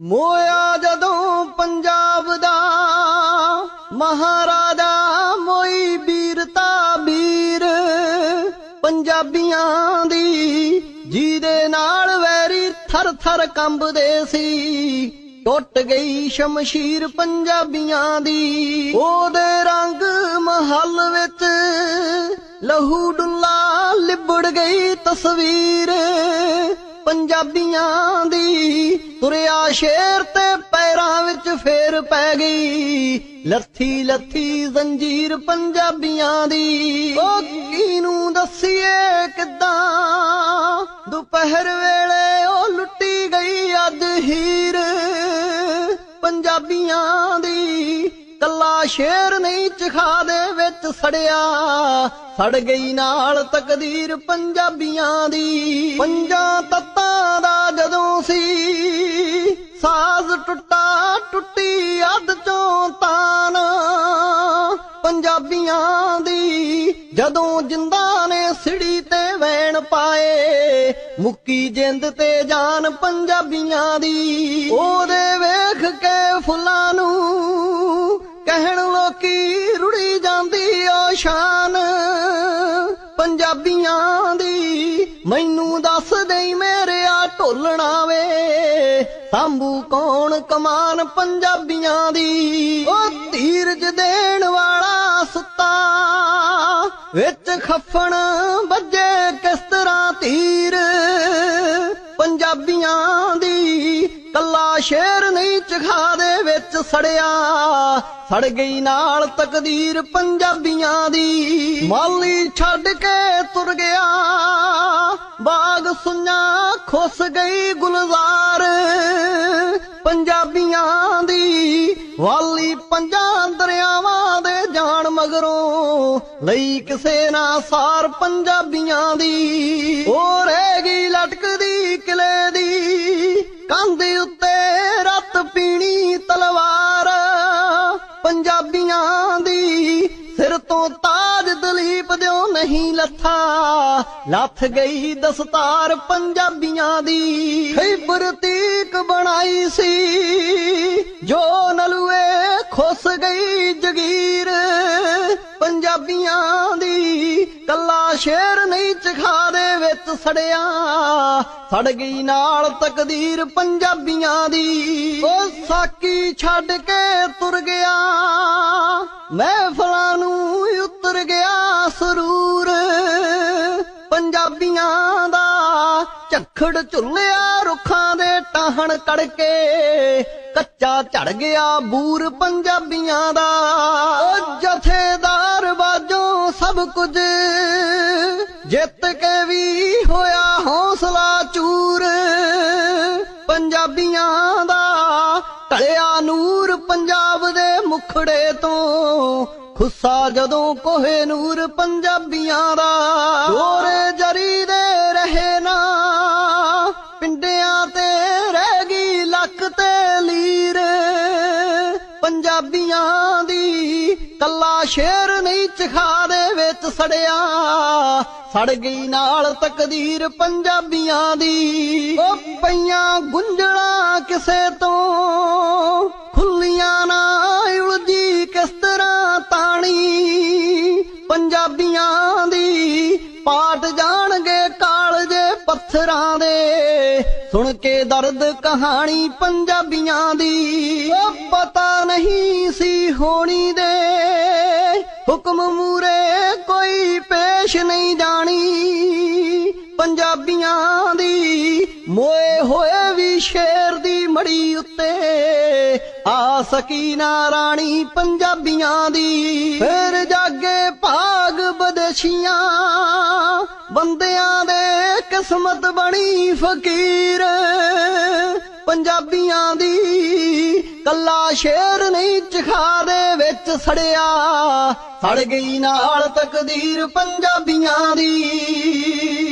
ਮੋਇਆ ਜਦੋਂ ਪੰਜਾਬ ਦਾ, ਮਹਾਰਾਜਾ ਮੋਈ ਵੀਰਤਾ ਵੀਰ ਪੰਜਾਬੀਆਂ ਦੀ ਜਿਹਦੇ ਨਾਲ ਵੈਰੀ ਥਰ ਥਰ ਕੰਬਦੇ ਸੀ। ਟੁੱਟ ਗਈ ਸ਼ਮਸ਼ੀਰ ਪੰਜਾਬੀਆਂ ਦੀ, ਉਹਦੇ ਰੰਗ ਮਹੱਲ ਵਿੱਚ ਲਹੂ ਡੁੱਲਾ ਲਿਬੜ ਗਈ ਤਸਵੀਰ। ਪੰਜਾਬੀਆਂ ਦੀ ਤੁਰਿਆ ਸ਼ੇਰ ਤੇ ਪੈਰਾਂ ਵਿੱਚ ਫੇਰ ਪੈ ਗਈ। ਲੱਥੀ ਲੱਥੀ ਜ਼ੰਜੀਰ ਪੰਜਾਬੀਆਂ ਦੀ। ਉਹ ਕਿਨੂੰ ਦੱਸੀਏ ਕਿਦਾਂ? ਦੁਪਹਿਰ ਵੇਲੇ ਉਹ ਲੁੱਟੀ ਗਈ ਅੱਜ ਹੀਰ। ਪੰਜਾਬੀਆਂ ਦੀ ਕੱਲਾ ਸ਼ੇਰ ਨਹੀਂ ਚਖਾ ਦੇ ਵਿੱਚ ਸੜਿਆ। ਸੜ ਗਈ ਨਾਲ ਤਕਦੀਰ ਪੰਜਾਬੀਆਂ ਦੀ। ਪੰਜਾਂ ਤੱਤਾਂ ਦਾ ਜਦੋਂ ਸੀ, ਸਾਜ਼ ਟੁੱਟਾ ਟੁੱਟੀ ਅੱਧ ਚੋਂ ਤਾਨ। ਪੰਜਾਬੀਆਂ ਦੀ ਜਦੋਂ ਜਿੰਦਾ ਨੇ ਸਿੜੀ ਤੇ ਵੈਣ ਪਾਏ, ਮੁੱਕੀ ਜਿੰਦ ਤੇ ਜਾਨ ਪੰਜਾਬੀਆਂ ਦੀ। ਉਹਦੇ ਵੇਖ ਕੇ ਫੁੱਲਾਂ ਨੂੰ ਕਹਿਣ ਲੋਕੀ ਰੁੜੀ ਜਾਂਦੀ ਓ ਸ਼ਾਨ। ਪੰਜਾਬੀਆਂ ਦੀ ਮੈਨੂੰ ਦੱਸ ਦੇਈ ਮੇਰੇ ਢੋਲਣਾ ਵੇ। ਸਾਂਭੂ ਕੌਣ ਕਮਾਨ ਪੰਜਾਬੀਆਂ ਦੀ? ਉਹ ਧੀਰਜ ਦੇਣ ਵਾਲਾ ਸੁੱਤਾ। ਵਿੱਚ ਖੱਫਣ ਵੱਜੇ ਕਿਸ ਤਰ੍ਹਾਂ ਧੀਰ? ਪੰਜਾਬੀਆਂ ਦੀ ਕੱਲਾ ਸ਼ੇਰ ਨਹੀਂ ਚਖਾ ਦੇ ਵਿੱਚ ਸੜਿਆ, ਸੜ ਗਈ ਨਾਲ ਤਕਦੀਰ ਪੰਜਾਬੀਆਂ ਦੀ। ਮਾਲੀ ਛੱਡ ਕੇ ਤੁਰ ਗਿਆ, ਬਾਗ ਸੁੰਨਾ ਖੁੱਸ ਗਈ ਗੁਲਜ਼ਾਰ। ਪੰਜਾਬੀਆਂ ਦੀ ਵਾਲੀ ਪੰਜਾਂ ਦਰਿਆਵਾਂ ਦੇ ਜਾਣ ਮਗਰੋਂ ਲਈ ਕਿਸੇ ਨਾ ਸਾਰ ਪੰਜਾਬੀਆਂ ਦੀ। ਉਹ ਰਹਿ ਗਈ ਲਟਕਦੀ ਕਿਲੇ ਕੰਧ ਉੱਤੇ ਰੱਤ ਪੀਣੀ ਤਲਵਾਰ। ਪੰਜਾਬੀਆਂ ਦੀ ਸਿਰ ਤੋਂ ਤਾਜ ਦਲੀਪ ਦਿਓ ਨਹੀਂ ਲੱਥਾ। ਲੱਥ ਗਈ ਦਸਤਾਰ ਪੰਜਾਬੀਆਂ ਦੀ। ਖੈਬਰ ਤੀਕ ਬਣਾਈ ਸੀ। ਜੋ ਨਲੂਏ ਖੁੱਸ ਗਈ ਜਗੀਰ। ਪੰਜਾਬੀਆਂ ਦੀ ਕੱਲਾ ਸ਼ੇਰ ਨਹੀਂ ਚਖਾ। ਵਿੱਚ ਸੜਿਆ, ਸੜ ਗਈ ਨਾਲ ਤਕਦੀਰ ਪੰਜਾਬੀਆਂ ਦੀ। ਉਹ ਸਾਕੀ ਛੱਡ ਕੇ ਤੁਰ ਗਿਆ, ਮਹਿਫਲਾਂ ਨੂੰ ਉਤਰ ਗਿਆ ਸਰੂਰ। ਪੰਜਾਬੀਆਂ ਦਾ ਝੱਖੜ ਝੁੱਲਿਆ, ਰੁੱਖਾਂ ਦੇ ਟਾਹਣ ਕੜਕੇ, ਕੱਚਾ ਝੜ ਗਿਆ ਬੂਰ ਪੰਜਾਬੀਆਂ ਦਾ। ਜਥੇਦਾਰ ਬਾਜੋਂ ਸਭ ਕੁਝ ਜਿੱਤ ਕੇ ਵੀ ਪੰਜਾਬੀਆਂ ਦਾ ਢਲਿਆ ਨੂਰ ਪੰਜਾਬ ਦੇ ਮੁਖੜੇ ਤੋਂ। ਖੁੱਸਾ ਜਦੋਂ ਕੋਹੇ ਨੂਰ ਪੰਜਾਬੀਆਂ ਦਾ। ਪੰਜਾਬੀਆਂ ਦੀ ਕੱਲਾ ਸ਼ੇਰ ਨਹੀਂ ਚਖਾ ਦੇ ਵਿੱਚ ਸੜਿਆ। ਸੜ ਗਈ ਨਾਲ ਤਕਦੀਰ ਪੰਜਾਬੀਆਂ ਦੀ। ਉਹ ਪਈਆਂ ਗੁੰਝਲਾਂ ਕਿਸੇ ਤੋਂ, ਖੁੱਲੀਆਂ ਨਾ ਉਲਝੀ ਕਿਸ ਤਰ੍ਹਾਂ ਸੁਣ ਕੇ ਦਰਦ ਕਹਾਣੀ ਪੰਜਾਬੀਆਂ ਦੀ। ਉਹ ਪਤਾ ਨਹੀਂ ਸੀ ਹੋਣੀ ਦੇ। ਹੁਕਮ ਮੂਰੇ ਕੋਈ ਪੇਸ਼ ਨਹੀਂ ਜਾਣੀ। ਪੰਜਾਬੀਆਂ ਦੀ ਮੋਏ ਹੋਏ ਵੀ ਸ਼ੇਰ ਦੀ ਮੜੀ ਉੱਤੇ ਆ ਸਕੀ ਨਾ ਰਾਣੀ ਪੰਜਾਬੀਆਂ ਦੀ। ਫਿਰ ਜਾਗੇ ਭਾਗ ਬਦਸ਼ੀਆਂ। ਬੰਦਿਆਂ ਦੇ ਕਿਸਮਤ ਬਣੀ ਫਕੀਰ। ਪੰਜਾਬੀਆਂ ਦੀ ਕੱਲਾ ਸ਼ੇਰ ਨਹੀਂ ਚਖਾ ਦੇ ਵਿੱਚ ਸੜਿਆ। ਸੜ ਗਈ ਨਾਲ ਤਕਦੀਰ ਪੰਜਾਬੀਆਂ ਦੀ।